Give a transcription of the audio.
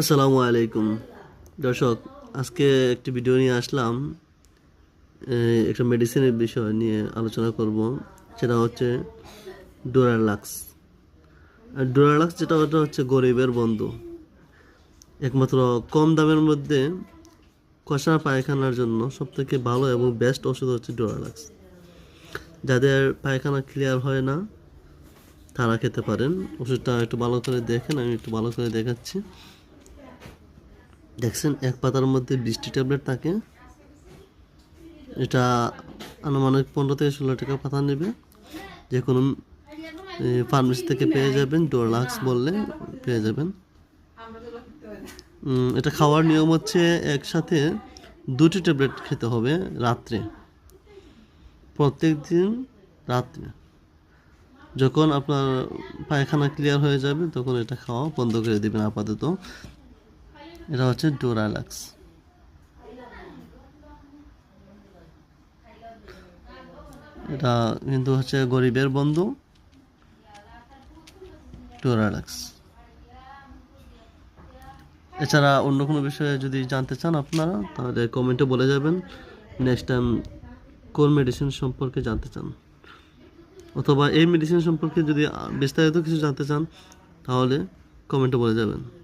আসসালামু আলাইকুম। দর্শক, আজকে একটি ভিডিও নিয়ে আসলাম। একটা মেডিসিনের বিষয় নিয়ে আলোচনা করব। সেটা হচ্ছে ডোরালাক্স আর ডোরালাক্স যেটা ওটা হচ্ছে গরিবের বন্ধু। একমাত্র কম দামের মধ্যে কষা পায়খানার জন্য সবথেকে ভালো এবং বেস্ট ওষুধ হচ্ছে ডোরালাক্স যাদের পায়খানা ক্লিয়ার হয় না, তারা খেতে পারেন। ওষুধটা একটু ভালো করে দেখেন, আমি একটু ভালো করে দেখাচ্ছি। দেখছেন, এক পাতার মধ্যে বিশটি ট্যাবলেট থাকে। এটা আনুমানিক পনেরো থেকে ষোলো টাকা পাতা নেবে। যে কোনো ফার্মেসি থেকে পেয়ে যাবেন ডোরলাক্স বললে পেয়ে যাবেন। এটা খাওয়ার নিয়ম হচ্ছে একসাথে দুটি ট্যাবলেট খেতে হবে রাত্রে। প্রত্যেক দিন রাত্রে। যখন আপনার পায়খানা ক্লিয়ার হয়ে যাবে, তখন এটা খাওয়া বন্ধ করে দেবেন আপাতত। এটা হচ্ছে ডোরালাক্স এটা কিন্তু হচ্ছে গরিবের বন্ধু। ডোরালাক্স এছাড়া অন্য কোনো বিষয়ে যদি জানতে চান আপনারা, তাহলে কমেন্টে বলে যাবেন। নেক্সট টাইম কোন মেডিসিন সম্পর্কে জানতে চান? অথবা এই মেডিসিন সম্পর্কে যদি বিস্তারিত কিছু জানতে চান, তাহলে কমেন্টে বলে যাবেন।